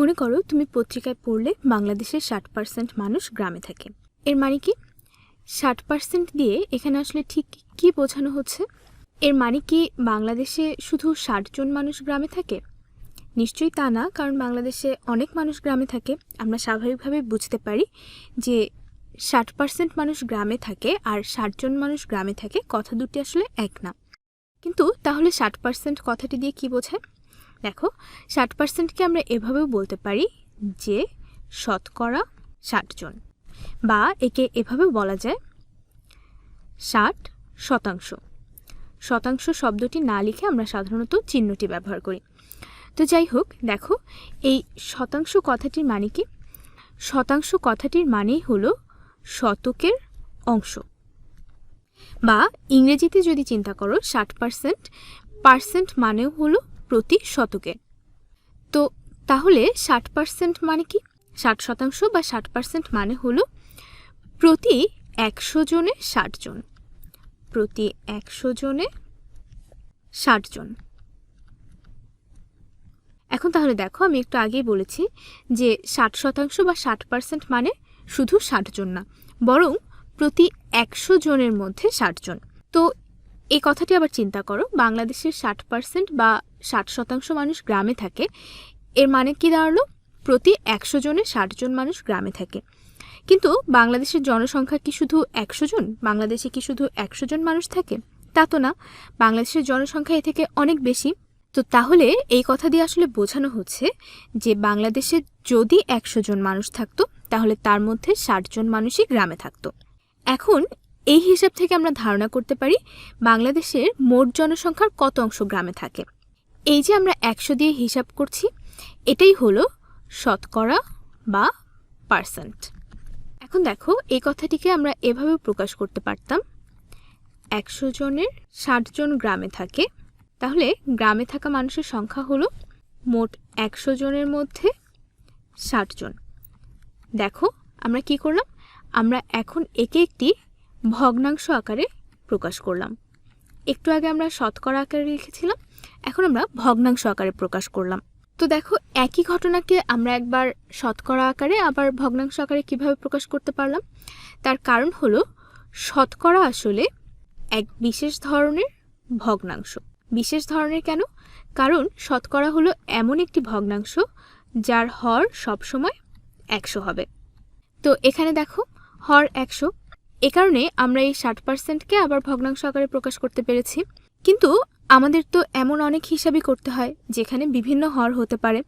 মনে করো তুমি পত্রিকায় পড়লে বাংলাদেশের ষাট পার্সেন্ট মানুষ গ্রামে থাকে। এর মানে কি? ষাট পার্সেন্ট দিয়ে এখানে আসলে ঠিক কি বোঝানো হচ্ছে? এর মানে কি বাংলাদেশে শুধু ষাট জন মানুষ গ্রামে থাকে? নিশ্চয়ই তা না, কারণ বাংলাদেশে অনেক মানুষ গ্রামে থাকে। আমরা স্বাভাবিকভাবে বুঝতে পারি যে ষাট পার্সেন্ট মানুষ গ্রামে থাকে আর ষাট জন মানুষ গ্রামে থাকে, কথা দুটি আসলে এক না। কিন্তু তাহলে ষাট পার্সেন্ট কথাটি দিয়ে কি বোঝায়? দেখো, ষাট পার্সেন্টকে আমরা এভাবেও বলতে পারি যে শতকরা ষাট জন বা একে এভাবে বলা যায় ষাট শতাংশ। শতাংশ শব্দটি না লিখে আমরা সাধারণত চিহ্নটি ব্যবহার করি। তো যাই হোক, দেখো, এই শতাংশ কথাটির মানে কি? শতাংশ কথাটির মানেই হলো শতকের অংশ। বা ইংরেজিতে যদি চিন্তা করো, ষাট পার্সেন্ট পার্সেন্ট মানেও হলো প্রতি শতকে। তো তাহলে ষাট পার্সেন্ট মানে কি? ষাট শতাংশ বা ষাট পার্সেন্ট মানে হলো প্রতি একশো জনে ষাট জন। প্রতি একশো জনে ষাট জন। এখন তাহলে দেখো, আমি একটু আগেই বলেছি যে ষাট শতাংশ বা ষাট পার্সেন্ট মানে শুধু ষাট জন না, বরং প্রতি একশো জনের মধ্যে ষাট জন। তো এই কথাটি আবার চিন্তা করো, বাংলাদেশের ষাট পার্সেন্ট বা ষাট শতাংশ মানুষ গ্রামে থাকে। এর মানে কি দাঁড়াল? প্রতি একশো জনে ষাট জন মানুষ গ্রামে থাকে। কিন্তু বাংলাদেশের জনসংখ্যা কি শুধু একশো জন? বাংলাদেশে কি শুধু একশো জন মানুষ থাকে? তা তো না। বাংলাদেশের জনসংখ্যা এ থেকে অনেক বেশি। তো তাহলে এই কথা দিয়ে আসলে বোঝানো হচ্ছে যে বাংলাদেশে যদি একশো জন মানুষ থাকতো, তাহলে তার মধ্যে ষাট জন মানুষই গ্রামে থাকতো। এখন এই হিসাব থেকে আমরা ধারণা করতে পারি বাংলাদেশের মোট জনসংখ্যার কত অংশ গ্রামে থাকে। এই যে আমরা একশো দিয়ে হিসাব করছি, এটাই হলো শতকরা বা পার্সেন্ট। এখন দেখো, এই কথাটিকে আমরা এভাবে প্রকাশ করতে পারতাম। একশো জনের ষাট জন গ্রামে থাকে। তাহলে গ্রামে থাকা মানুষের সংখ্যা হলো মোট একশো জনের মধ্যে ষাট জন। দেখো, আমরা কি করলাম? আমরা এখন একে একটি ভগ্নাংশ আকারে প্রকাশ করলাম। একটু আগে আমরা শতকরা আকারে লিখেছিলাম, এখন আমরা ভগ্নাংশ আকারে প্রকাশ করলাম। তো দেখো, একই ঘটনাকে আমরা একবার শতকরা আকারে, আবার ভগ্নাংশ আকারে কীভাবে প্রকাশ করতে পারলাম? তার কারণ হলো, শতকরা আসলে এক বিশেষ ধরনের ভগ্নাংশ। বিশেষ ধরনের কেন? কারণ শতকরা হলো এমন একটি ভগ্নাংশ যার হর সবসময় একশো হবে। তো এখানে দেখো, হর একশো এ কারণে আমরা এই ষাট পার্সেন্টকে আবার ভগ্নাংশ আকারে প্রকাশ করতে পেরেছি। কিন্তু আমাদের তো এমন অনেক হিসাবই করতে হয়, যেখানে বিভিন্ন হর হতে পারে।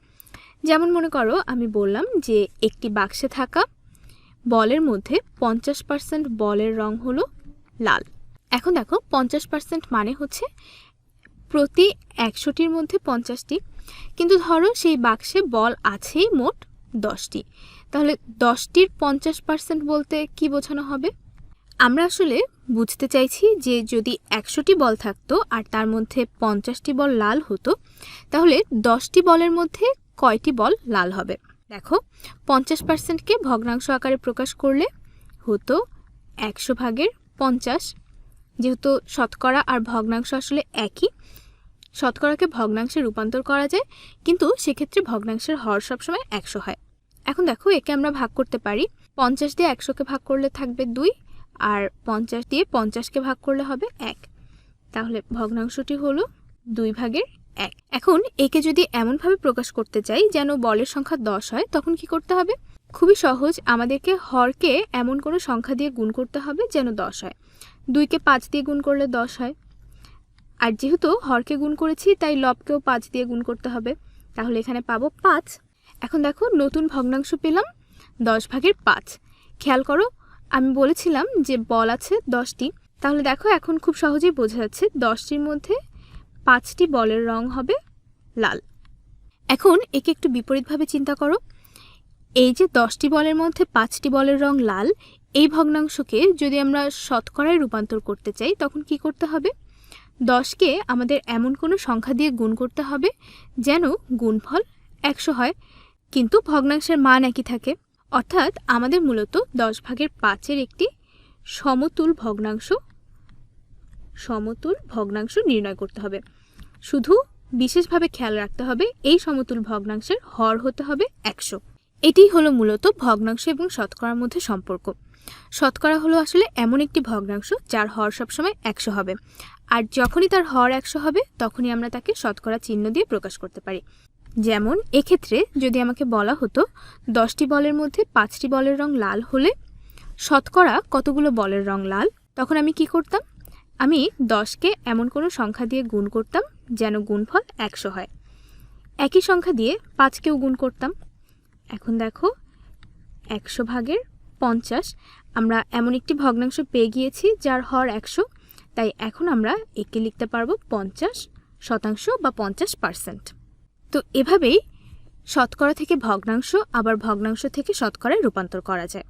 যেমন মনে করো, আমি বললাম যে একটি বাক্সে থাকা বলের মধ্যে পঞ্চাশ পার্সেন্ট বলের রং হলো লাল। এখন দেখো, পঞ্চাশ পার্সেন্ট মানে হচ্ছে প্রতি একশোটির মধ্যে পঞ্চাশটি। কিন্তু ধরো, সেই বাক্সে বল আছেই মোট দশটি। তাহলে দশটির পঞ্চাশ পার্সেন্ট বলতে কি বোঝানো হবে? আমরা আসলে বুঝতে চাইছি যে যদি একশোটি বল থাকতো আর তার মধ্যে পঞ্চাশটি বল লাল হতো, তাহলে দশটি বলের মধ্যে কয়টি বল লাল হবে? দেখো, পঞ্চাশ পার্সেন্টকে ভগ্নাংশ আকারে প্রকাশ করলে হতো একশো ভাগের পঞ্চাশ। যেহেতু শতকরা আর ভগ্নাংশ আসলে একই, শতকরাকে ভগ্নাংশে রূপান্তর করা যায়, কিন্তু সেক্ষেত্রে ভগ্নাংশের হর সবসময় একশো হয়। এখন দেখো, একে আমরা ভাগ করতে পারি। পঞ্চাশ দিয়ে একশোকে ভাগ করলে থাকবে দুই আর পঞ্চাশ দিয়ে পঞ্চাশকে ভাগ করলে হবে এক। তাহলে ভগ্নাংশটি হলো দুই ভাগের এক। এখন একে যদি এমনভাবে প্রকাশ করতে চাই যেন বলের সংখ্যা দশ হয়, তখন কি করতে হবে? খুবই সহজ, আমাদেরকে হরকে এমন কোনো সংখ্যা দিয়ে গুণ করতে হবে যেন দশ হয়। দুইকে পাঁচ দিয়ে গুণ করলে দশ হয়। আর যেহেতু হরকে গুণ করেছি, তাই লবকেও পাঁচ দিয়ে গুণ করতে হবে। তাহলে এখানে পাবো পাঁচ। এখন দেখো, নতুন ভগ্নাংশ পেলাম দশ ভাগের পাঁচ। খেয়াল করো আমি বলেছিলাম যে বল আছে দশটি। তাহলে দেখো এখন খুব সহজেই বোঝা যাচ্ছে দশটির মধ্যে পাঁচটি বলের রং হবে লাল। এখন একে একটু বিপরীতভাবে চিন্তা করো। এই যে দশটি বলের মধ্যে পাঁচটি বলের রং লাল, এই ভগ্নাংশকে যদি আমরা শতকরায় রূপান্তর করতে চাই, তখন কি করতে হবে? দশকে আমাদের এমন কোনো সংখ্যা দিয়ে গুণ করতে হবে যেন গুণফল একশো হয়। কিন্তু ভগ্নাংশের মান একই থাকে। অর্থাৎ আমাদের মূলত দশ ভাগের পাঁচের একটি সমতুল ভগ্নাংশ সমতুল ভগ্নাংশ নির্ণয় করতে হবে। শুধু বিশেষভাবে খেয়াল রাখতে হবে, এই সমতুল ভগ্নাংশের হর হতে হবে একশো। এটিই হলো মূলত ভগ্নাংশ এবং শতকরার মধ্যে সম্পর্ক। শতকরা হলো আসলে এমন একটি ভগ্নাংশ যার হর সবসময় একশো হবে। আর যখনই তার হর একশো হবে, তখনই আমরা তাকে শতকরা চিহ্ন দিয়ে প্রকাশ করতে পারি। যেমন, এক্ষেত্রে যদি আমাকে বলা হতো, দশটি বলের মধ্যে পাঁচটি বলের রং লাল হলে শতকরা কতগুলো বলের রং লাল? তখন আমি কি করতাম? আমি দশকে এমন কোনো সংখ্যা দিয়ে গুণ করতাম যেন গুণফল একশো হয়। একই সংখ্যা দিয়ে পাঁচকেও গুণ করতাম। এখন দেখো, একশো ভাগের পঞ্চাশ, আমরা এমন একটি ভগ্নাংশ পেয়ে গিয়েছি যার হর একশো, তাই এখন আমরা একে লিখতে পারব পঞ্চাশ শতাংশ বা পঞ্চাশ পার্সেন্ট। তো এভাবেই শতকরা থেকে ভগ্নাংশ আবার ভগ্নাংশ থেকে শতকরায় রূপান্তর করা যায়।